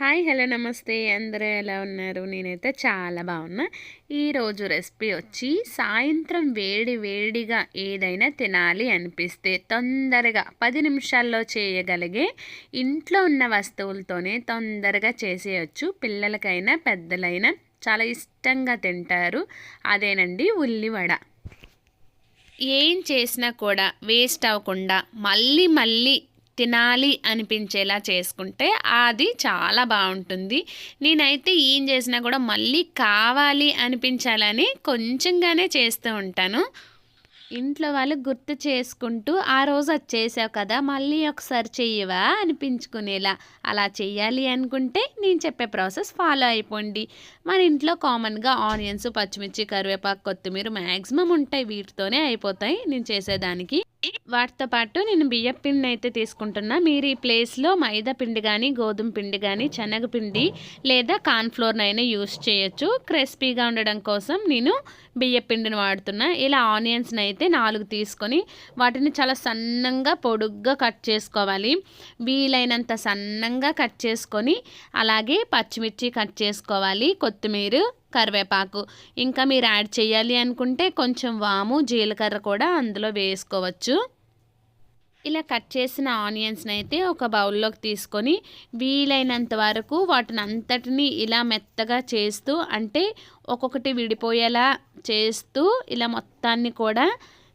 Hi hello నమస్తే. అందరూ ఎలా ఉన్నారు? నేనైతే చాలా బాగున్నా. ఈరోజు రెసిపీ వచ్చి సాయంత్రం వేడి వేడిగా ఏదైనా తినాలి అనిపిస్తే తొందరగా పది నిమిషాల్లో చేయగలిగే ఇంట్లో ఉన్న వస్తువులతోనే తొందరగా చేసేయచ్చు. పిల్లలకైనా పెద్దలైనా చాలా ఇష్టంగా తింటారు. అదేనండి ఉల్లివడ ఏం చేసినా కూడా వేస్ట్ అవ్వకుండా మళ్ళీ మళ్ళీ తినాలి అనిపించేలా చేసుకుంటే అది చాలా బాగుంటుంది. నేనైతే ఏం చేసినా కూడా మళ్ళీ కావాలి అనిపించాలని కొంచెంగానే చేస్తూ ఉంటాను. ఇంట్లో వాళ్ళు గుర్తు చేసుకుంటూ ఆ రోజు అది చేసావు కదా మళ్ళీ ఒకసారి చెయ్యవా అనిపించుకునేలా? అలా చెయ్యాలి అనుకుంటే నేను చెప్పే ప్రాసెస్ ఫాలో అయిపోండి. మన ఇంట్లో కామన్గా ఆనియన్స్ పచ్చిమిర్చి కరివేపాకు కొత్తిమీర మ్యాక్సిమం ఉంటాయి. వీటితోనే అయిపోతాయి నేను చేసేదానికి. వాటితో పాటు నేను బియ్యం పిండి అయితే తీసుకుంటున్నా. మీరు ఈ ప్లేస్లో మైదా పిండి కానీ గోధుమ పిండి కానీ శనగపిండి లేదా కార్న్ఫ్లోర్నైనా యూస్ చేయొచ్చు. క్రిస్పీగా ఉండడం కోసం నేను బియ్య పిండిని వాడుతున్నా. ఇలా ఆనియన్స్ని అయితే నాలుగు తీసుకొని వాటిని చాలా సన్నంగా పొడుగ్గా కట్ చేసుకోవాలి. వీలైనంత సన్నంగా కట్ చేసుకొని అలాగే పచ్చిమిర్చి కట్ చేసుకోవాలి. కొత్తిమీర కరివేపాకు. ఇంకా మీరు యాడ్ చేయాలి అనుకుంటే కొంచెం వాము జీలకర్ర కూడా అందులో వేసుకోవచ్చు. ఇలా కట్ చేసిన ఆనియన్స్ని అయితే ఒక బౌల్లోకి తీసుకొని వీలైనంత వరకు వాటిని అంతటిని ఇలా మెత్తగా చేస్తూ అంటే ఒక్కొక్కటి విడిపోయేలా చేస్తూ ఇలా మొత్తాన్ని కూడా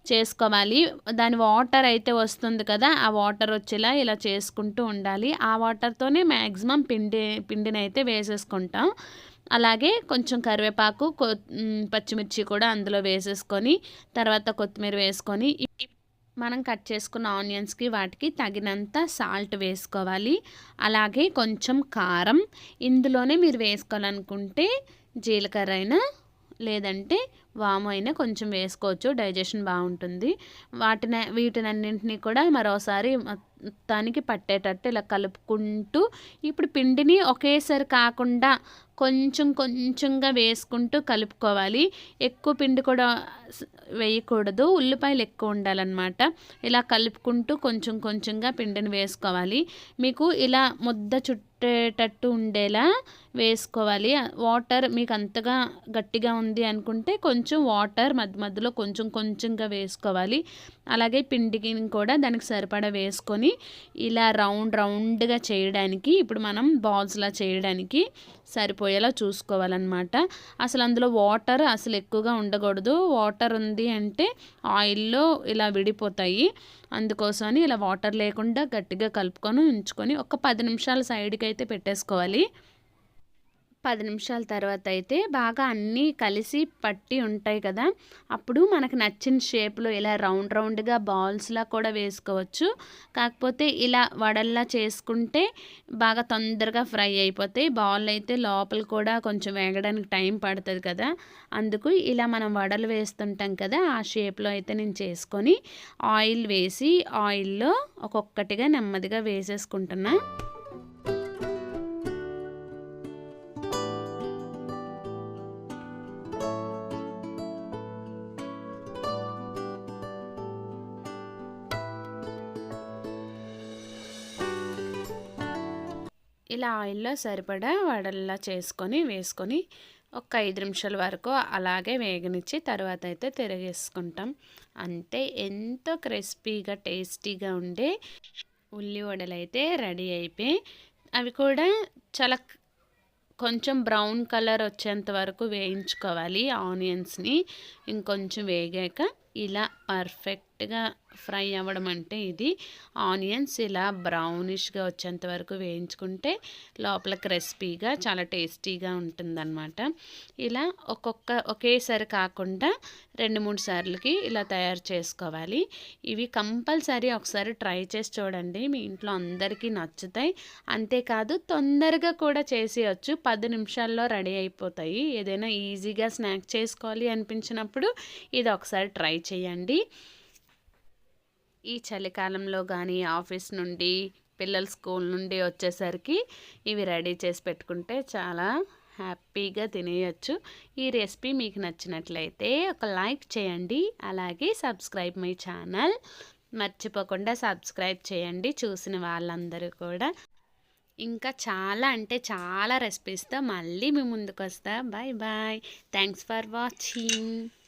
చేసుకోవాలి. దాని వాటర్ అయితే వస్తుంది కదా ఆ వాటర్ వచ్చేలా ఇలా చేసుకుంటూ ఉండాలి. ఆ వాటర్తోనే మ్యాక్సిమం పిండి పిండిని అయితే వేసేసుకుంటాం. అలాగే కొంచెం కరివేపాకు పచ్చిమిర్చి కూడా అందులో వేసేసుకొని తర్వాత కొత్తిమీర వేసుకొని మనం కట్ చేసుకున్న ఆనియన్స్కి వాటికి తగినంత సాల్ట్ వేసుకోవాలి. అలాగే కొంచెం కారం. ఇందులోనే మీరు వేసుకోవాలనుకుంటే జీలకర్ర అయినా లేదంటే వాము అయినా కొంచెం వేసుకోవచ్చు డైజెషన్ బాగుంటుంది. వాటిని వీటినన్నింటినీ కూడా మరోసారి మొత్తానికి పట్టేటట్టు ఇలా కలుపుకుంటూ ఇప్పుడు పిండిని ఒకేసారి కాకుండా కొంచెం కొంచెంగా వేసుకుంటూ కలుపుకోవాలి. ఎక్కువ పిండి కూడా వేయకూడదు. ఉల్లిపాయలు ఎక్కువ ఉండాలన్నమాట. ఇలా కలుపుకుంటూ కొంచెం కొంచెంగా పిండిని వేసుకోవాలి. మీకు ఇలా ముద్ద పట్టేటట్టు ఉండేలా వేసుకోవాలి. వాటర్ మీకు అంతగా గట్టిగా ఉంది అనుకుంటే కొంచెం వాటర్ మధ్య మధ్యలో కొంచెం కొంచెంగా వేసుకోవాలి. అలాగే పిండికి కూడా దానికి సరిపడా వేసుకొని ఇలా రౌండ్ రౌండ్గా చేయడానికి ఇప్పుడు మనం బాల్స్లా చేయడానికి సరిపోయేలా చూసుకోవాలన్నమాట. అసలు అందులో వాటర్ అసలు ఎక్కువగా ఉండకూడదు. వాటర్ ఉంది అంటే ఆయిల్లో ఇలా విడిపోతాయి. అందుకోసమని ఇలా వాటర్ లేకుండా గట్టిగా కలుపుకొని ఉంచుకొని ఒక పది నిమిషాల సైడ్కి అయితే పెట్టేసుకోవాలి. పది నిమిషాల తర్వాత అయితే బాగా అన్నీ కలిసి పట్టి ఉంటాయి కదా. అప్పుడు మనకు నచ్చిన షేప్లో ఇలా రౌండ్ రౌండ్గా బాల్స్లా కూడా వేసుకోవచ్చు. కాకపోతే ఇలా వడల్లా చేసుకుంటే బాగా తొందరగా ఫ్రై అయిపోతాయి. బాల్ అయితే లోపల కూడా కొంచెం వేగడానికి టైం పడుతుంది కదా. అందుకు ఇలా మనం వడలు వేస్తుంటాం కదా ఆ షేప్లో అయితే నేను చేసుకొని ఆయిల్ వేసి ఆయిల్లో ఒక్కొక్కటిగా నెమ్మదిగా వేసేసుకుంటున్నాను ఇలా ఆయిల్లో సరిపడా వడల్లా చేసుకొని వేసుకొని ఒక ఐదు నిమిషాల వరకు అలాగే వేగనిచ్చి తర్వాత అయితే తిరగేసుకుంటాం. అంతే ఎంతో క్రిస్పీగా టేస్టీగా ఉండే ఉల్లి వడలు అయితే రెడీ అయిపోయి అవి కూడా చాలా కొంచెం బ్రౌన్ కలర్ వచ్చేంత వరకు వేయించుకోవాలి ఆనియన్స్ని. ఇంకొంచెం వేగాక ఇలా పర్ఫెక్ట్ పర్ఫెక్ట్గా ఫ్రై అవ్వడం అంటే ఇది ఆనియన్స్ ఇలా బ్రౌనిష్గా వచ్చేంత వరకు వేయించుకుంటే లోపల క్రిస్పీగా చాలా టేస్టీగా ఉంటుందన్నమాట. ఇలా ఒక్కొక్క ఒకేసారి కాకుండా రెండు మూడు సార్లకి ఇలా తయారు చేసుకోవాలి. ఇవి కంపల్సరీ ఒకసారి ట్రై చేసి చూడండి. మీ ఇంట్లో అందరికీ నచ్చుతాయి. అంతేకాదు తొందరగా కూడా చేసేయచ్చు. పది నిమిషాల్లో రెడీ అయిపోతాయి. ఏదైనా ఈజీగా స్నాక్ చేసుకోవాలి అనిపించినప్పుడు ఇది ఒకసారి ట్రై చేయండి. ఈ చలికాలంలో కానీ ఆఫీస్ నుండి పిల్లల స్కూల్ నుండి వచ్చేసరికి ఇవి రెడీ చేసి పెట్టుకుంటే చాలా హ్యాపీగా తినేయచ్చు. ఈ రెసిపీ మీకు నచ్చినట్లయితే ఒక లైక్ చేయండి. అలాగే సబ్స్క్రైబ్ మై ఛానల్. మర్చిపోకుండా సబ్స్క్రైబ్ చేయండి. చూసిన వాళ్ళందరూ కూడా. ఇంకా చాలా అంటే చాలా రెసిపీస్తో మళ్ళీ మీ ముందుకు వస్తా bye bye thanks for watching.